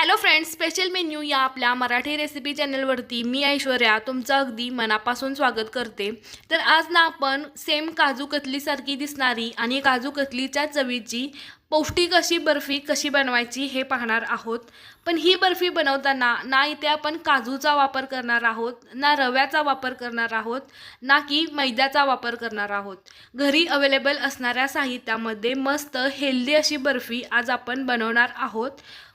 Hello friends special menu या आपल्या Marathi recipe चॅनलवरती मी ऐश्वर्या तुमचं अगदी मनापासून स्वागत करते. तर आज ना आपण सेम काजू कतलीसारखी दिसणारी आणि काजू कतलीच्या चवीची पौष्टिक अशी बर्फी कशी बनवायची हे पाहणार आहोत. पण ही बर्फी बनवताना ना इथे आपण काजूचा वापर करणार आहोत ना रव्याचा वापर करणार आहोत ना की मैद्याचा वापर करणार आहोत. घरी अवेलेबल असणाऱ्या साहित्यामध्ये मस्त हेल्दी अशी बर्फी आज आपण बनवणार आहोत.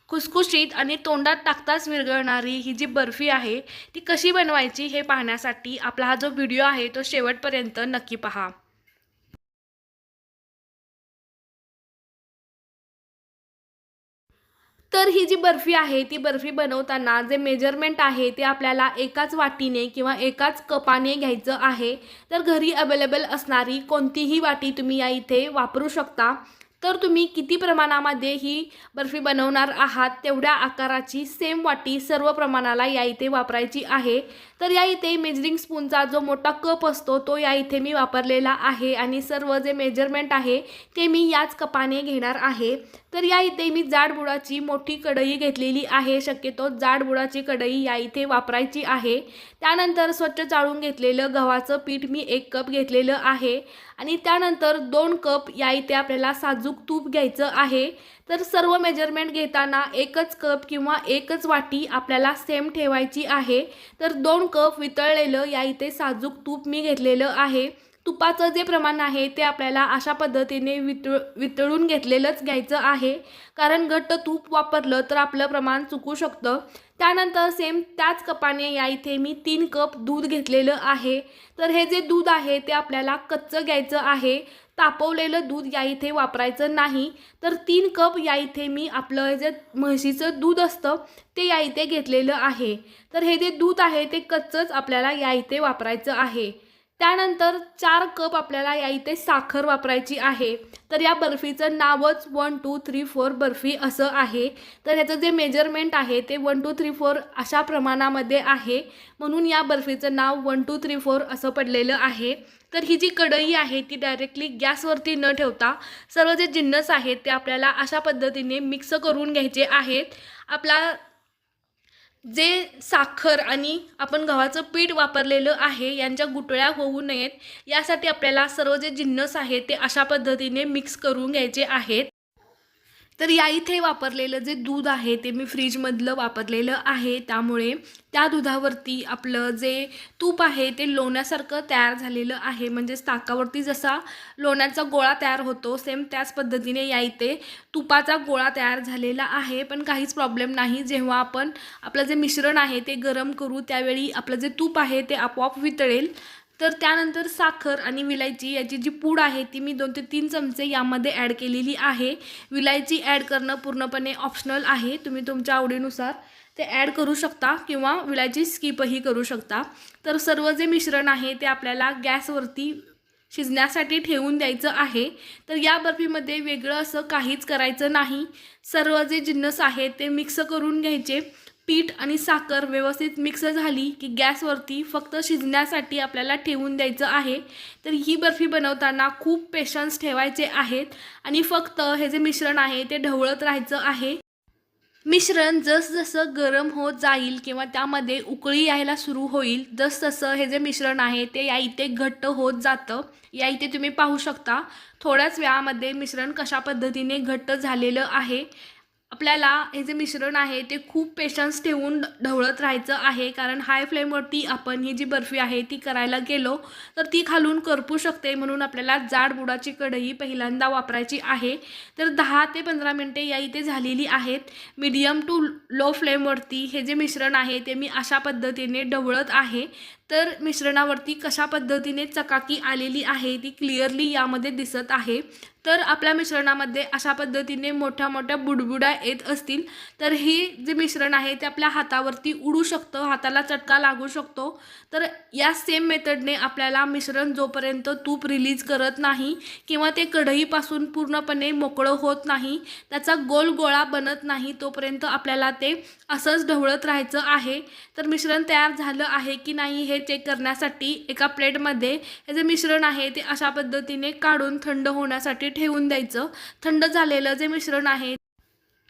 खुसखुशीत आणि तोंडात टाकताच विरघळणारी ही जी बर्फी आहे ती कशी बनवायची हे पाहण्यासाठी आपला हा जो व्हिडिओ आहे तो शेवटपर्यंत नक्की पहा. तर ही जी बर्फी आहे ती बर्फी बनवताना जे मेजरमेंट आहे ते आपल्याला एकाच वाटीने किंवा एकाच कपाने घ्यायचं आहे. तर घरी अवेलेबल असणारी कोणतीही वाटी तुम्ही या इथे वापरू शकता. तर तुम्ही किती प्रमाणामध्ये ही बर्फी बनवणार आहात तेवढ्या आकाराची सेम वाटी सर्व प्रमाणाला या इथे वापरायची आहे. तर या इथे मेजरिंग स्पूनचा जो मोठा कप असतो तो या इथे मी वापरलेला आहे. आणि सर्व जे मेजरमेंट आहे ते मी याच कपाने घेणार आहे. तर या इथे मी जाडबुडाची मोठी कढई घेतलेली आहे. शक्यतो जाडबुडाची कढई या इथे वापरायची आहे. त्यानंतर स्वच्छ चाळून घेतलेलं गव्हाचं पीठ मी एक कप घेतलेलं आहे. आणि त्यानंतर दोन कप या इथे आपल्याला साजूक तूप घ्यायचं आहे. तर सर्व मेजरमेंट घेताना एकच कप किंवा एकच वाटी आपल्याला सेम ठेवायची आहे. तर दोन कप वितळलेलं या इथे साजूक तूप मी घेतलेलं आहे. तुपाचं जे प्रमाण आहे ते आपल्याला अशा पद्धतीने वितळ वितळून घेतलेलंच घ्यायचं आहे. कारण घट्ट तूप वापरलं तर आपलं प्रमाण चुकू शकतं. त्यानंतर सेम त्याच कपाने या इथे मी तीन कप दूध घेतलेलं आहे. तर हे जे दूध आहे ते आपल्याला कच्चं घ्यायचं आहे. तापवलेलं दूध या इथे वापरायचं नाही तर तीन कप या इथे मी आपलं जे म्हशीचं दूध असतं ते या इथे घेतलेलं आहे. तर हे जे दूध आहे ते कच्चंच आपल्याला या इथे वापरायचं आहे. त्यानंतर चार कप आपल्याला या इथे साखर वापरायची आहे. तर या बर्फीचं नावच one two three four barfi असं आहे. तर ह्याचं जे मेजरमेंट आहे ते वन टू थ्री फोर अशा प्रमाणामध्ये आहे. म्हणून या बर्फीचं नाव वन टू थ्री फोर असं पडलेलं आहे. तर ही जी कढई आहे ती डायरेक्टली गॅसवरती न ठेवता सर्व जे जिन्नस आहेत ते आपल्याला अशा पद्धतीने मिक्स करून घ्यायचे आहेत. आपला जे साखर आणि आपण गव्हाचं पीठ वापरलेलं आहे यांच्या गुटळ्या होऊ नयेत. यासाठी आपल्याला सर्व जे जिन्नस आहे ते अशा पद्धतीने मिक्स करून घ्यायचे आहेत. तर या इथे वापरलेलं जे दूध आहे ते मी फ्रीजमधलं वापरलेलं आहे. त्यामुळे त्या दुधावरती आपलं जे तूप आहे ते लोण्यासारखं तयार झालेलं आहे. म्हणजेच ताकावरती जसा लोण्याचा गोळा तयार होतो सेम त्याच पद्धतीने या इथे तुपाचा गोळा तयार झालेला आहे. पण काहीच प्रॉब्लेम नाही. जेव्हा आपण आपलं जे मिश्रण आहे ते गरम करू त्यावेळी आपलं जे तूप आहे ते आपोआप वितळेल. तर त्यानंतर साखर आणि विलायची याची जी पूड आहे ती मी दोन ते तीन चमचे यामध्ये ॲड केलेली आहे. विलायची ॲड करणं पूर्णपणे ऑप्शनल आहे. तुम्ही तुमच्या आवडीनुसार ते ॲड करू शकता किंवा विलायची स्किपही करू शकता. तर सर्व जे मिश्रण आहे ते आपल्याला गॅसवरती शिजण्यासाठी ठेवून द्यायचं आहे. तर या बर्फीमध्ये वेगळं असं काहीच करायचं नाही. सर्व जे जिन्नस आहेत ते मिक्स करून घ्यायचे. पीठ आणि साखर व्यवस्थित मिक्स झाली की गॅसवरती फक्त शिजण्यासाठी आपल्याला ठेवून द्यायचं आहे. तर ही बर्फी बनवताना खूप पेशन्स ठेवायचे आहेत आणि फक्त हे जे मिश्रण आहे ते ढवळत राहायचं आहे. मिश्रण जसजसं गरम होत जाईल किंवा त्यामध्ये उकळी यायला सुरू होईल जसजसं हे जे मिश्रण आहे ते या इथे घट्ट होत जातं. या इथे तुम्ही पाहू शकता थोड्याच वेळामध्ये मिश्रण कशा पद्धतीने घट्ट झालेलं आहे. आपल्याला हे जे मिश्रण आहे ते खूप पेशन्स ठेवून ढवळत राहायचं आहे. कारण हाय फ्लेमवरती आपण ही जी बर्फी आहे ती करायला गेलो तर ती खालून करपू शकते म्हणून आपल्याला जाड बुडाची कढई पहिल्यांदा वापरायची आहे. तर दहा ते पंधरा मिनटे या इथे झालेली आहेत. मीडियम टू लो फ्लेमवरती हे जे मिश्रण आहे ते मी अशा पद्धतीने ढवळत आहे. तर मिश्रणावरती कशा पद्धतीने चकाकी आलेली आहे ती क्लिअरली यामध्ये दिसत आहे. तर आपल्या मिश्रणामध्ये अशा पद्धतीने मोठ्या मोठ्या बुडबुड्या येत असतील तर हे जे मिश्रण आहे ते आपल्या हातावरती उडू शकतं हाताला चटका लागू शकतो. तर या सेम मेथडने आपल्याला मिश्रण जोपर्यंत तूप रिलीज करत नाही किंवा ते कढईपासून पूर्णपणे मोकळं होत नाही त्याचा गोल गोळा बनत नाही तोपर्यंत आपल्याला ते असंच ढवळत राहायचं आहे. तर मिश्रण तयार झालं आहे की नाही हे चेक करण्यासाठी एका प्लेटमध्ये हे जे मिश्रण आहे ते अशा पद्धतीने काढून थंड होण्यासाठी ठेवून द्यायचं. थंड झालेलं जे मिश्रण आहे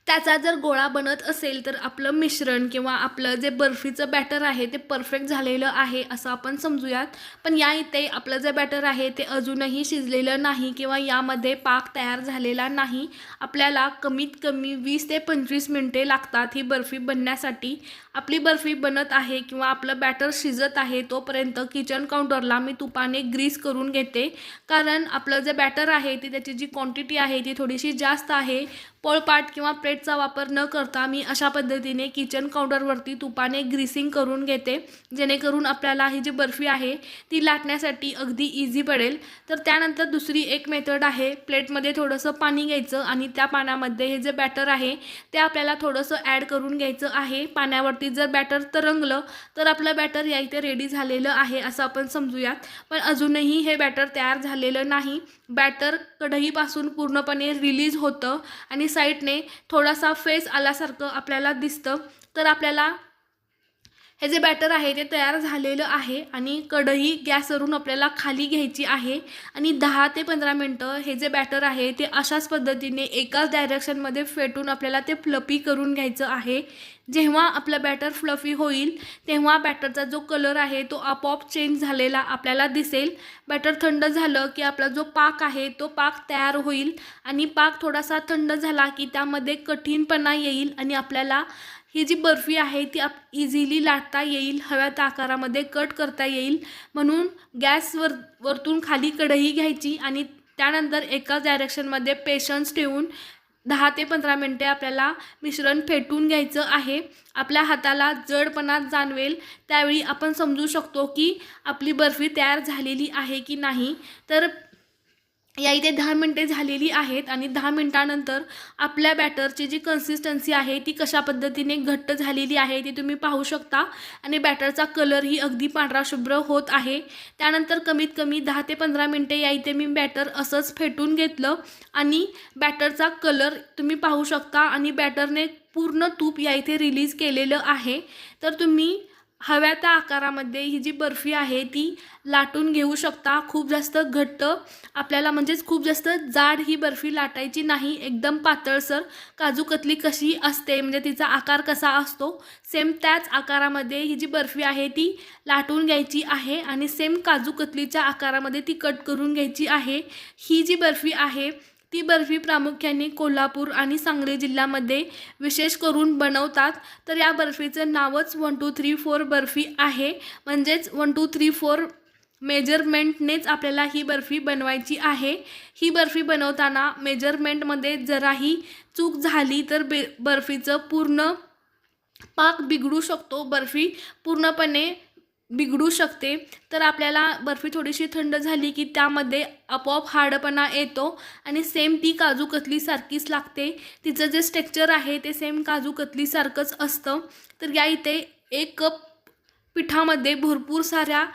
त्याचा जर गोळा बनत असेल तर आपलं मिश्रण किंवा आपलं जे बर्फीचं बॅटर आहे ते परफेक्ट झालेलं आहे असं आपण समजूयात. पण या इथे आपलं जे बॅटर आहे ते अजूनही शिजलेलं नाही किंवा यामध्ये पाक तयार झालेला नाही. आपल्याला कमीत कमी वीस ते पंचवीस मिनटे लागतात ही बर्फी बनण्यासाठी. आपली बर्फी बनत आहे किंवा आपलं बॅटर शिजत आहे तोपर्यंत किचन काउंटरला मी तुपाने ग्रीस करून घेते. कारण आपलं जे बॅटर आहे ती त्याची जी क्वांटिटी आहे ती थोडीशी जास्त आहे. पोळपाट किंवा प्लेटचा वापर न करता मी अशा पद्धतीने किचन काउंटरवरती तुपाने ग्रीसिंग करून घेते. जेणेकरून आपल्याला ही जी बर्फी आहे ती लाटण्यासाठी अगदी इझी पडेल. तर त्यानंतर दुसरी एक मेथड आहे प्लेटमध्ये थोडंसं पाणी घ्यायचं आणि त्या पाण्यामध्ये हे जे बॅटर आहे ते आपल्याला थोडंसं ॲड करून घ्यायचं आहे. पाण्यावरती जर बॅटर तरंगलं तर आपलं बॅटर या इथे रेडी झालेलं आहे असं आपण समजूयात. पण अजूनही हे बॅटर तयार झालेलं नाही. बॅटर कढईपासून पूर्णपणे रिलीज होतं आणि साईडने थोडासा फेस आल्यासारखं आपल्याला दिसतं. तर आपल्याला हे जे बॅटर आहे ते तयार झालेलं आहे आणि कढई गॅसवरून आपल्याला खाली घ्यायची आहे आणि दहा ते पंधरा मिनटं हे जे बॅटर आहे ते अशाच पद्धतीने एकाच डायरेक्शनमध्ये फेटून आपल्याला ते फ्लफी करून घ्यायचं आहे. जेव्हा आपलं बॅटर फ्लफी होईल तेव्हा बॅटरचा जो कलर आहे तो आपोआप चेंज झालेला आपल्याला दिसेल. बॅटर थंड झालं की आपला जो पाक आहे तो पाक तयार होईल आणि पाक थोडासा थंड झाला की त्यामध्ये कठीणपणा येईल आणि आपल्याला ही जी बर्फी आहे ती आप इझिली लाटता येईल हव्या त्या आकारामध्ये कट करता येईल. म्हणून गॅसवर वरतून खाली कढई घ्यायची आणि त्यानंतर एकाच डायरेक्शनमध्ये पेशन्स ठेवून दहा ते पंधरा मिनटे आपल्याला मिश्रण फेटून घ्यायचं आहे. आपल्या हाताला जडपणा जाणवेल. त्यावेळी आपण समजू शकतो की आपली बर्फी तयार झालेली आहे की नाही. तर या इथे दहा मिनटे झालेली आहेत आणि दहा मिनटानंतर आपल्या बॅटरची जी कन्सिस्टन्सी आहे ती कशा पद्धतीने घट्ट झालेली आहे ती तुम्ही पाहू शकता. आणि बॅटरचा कलरही अगदी पांढरा शुभ्र होत आहे. त्यानंतर कमीत कमी दहा ते पंधरा मिनटे या इथे मी बॅटर असंच फेटून घेतलं. आणि बॅटरचा कलर तुम्ही पाहू शकता आणि बॅटरने पूर्ण तूप या इथे रिलीज केलेलं आहे. तर तुम्ही हव्या त्या आकारामध्ये ही जी बर्फी आहे ती लाटून घेऊ शकता. खूप जास्त घट्ट आपल्याला म्हणजेच खूप जास्त जाड ही बर्फी लाटायची नाही. एकदम पातळसर काजू कतली कशी असते म्हणजे तिचा आकार कसा असतो सेम त्याच आकारामध्ये ही जी बर्फी आहे ती लाटून घ्यायची आहे आणि सेम काजू कतलीच्या आकारामध्ये ती कट करून घ्यायची आहे. ही जी बर्फी आहे ती बर्फी प्रामुख्याने कोल्हापूर आणि सांगली जिल्ह्यामध्ये विशेष करून बनवतात. तर या बर्फीचं नावच one two three four barfi आहे. म्हणजेच वन टू थ्री फोर मेजरमेंटनेच आपल्याला ही बर्फी बनवायची आहे. ही बर्फी बनवताना मेजरमेंटमध्ये जराही चूक झाली तर बे बर्फीचं पूर्ण पाक बिघडू शकतो. बर्फी पूर्णपणे बिघडू शकते. तर आपल्याला बर्फी थोडीशी थंड झाली की त्यामध्ये आपोआप हाडपणा येतो आणि सेम ती काजू कतलीसारखीच लागते. तिचं जे स्ट्रक्चर आहे ते सेम काजू कतलीसारखंच असतं. तर या इथे एक कप पिठामध्ये भरपूर साऱ्या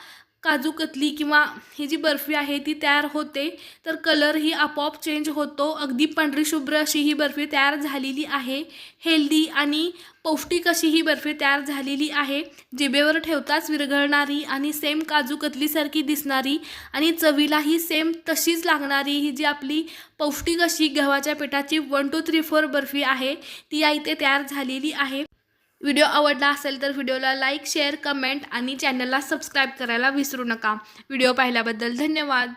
काजू कतली किंवा ही जी बर्फी आहे ती तयार होते तर कलरही आपोआप चेंज होतो. अगदी पांढरी शुभ्र अशी ही बर्फी तयार झालेली आहे. हेल्दी आणि पौष्टिक अशी ही बर्फी तयार झालेली आहे. जिबेवर ठेवताच विरघळणारी आणि सेम काजू कतलीसारखी दिसणारी आणि चवीलाही सेम तशीच लागणारी ही जी आपली पौष्टिक अशी गव्हाच्या पिठाची one two three four barfi आहे ती या इथे तयार झालेली आहे. व्हिडिओ आवडला असेल तर व्हिडिओला लाईक शेअर कमेंट आणि चॅनलला सबस्क्राईब करायला विसरू नका. व्हिडिओ पाहिल्याबद्दल धन्यवाद.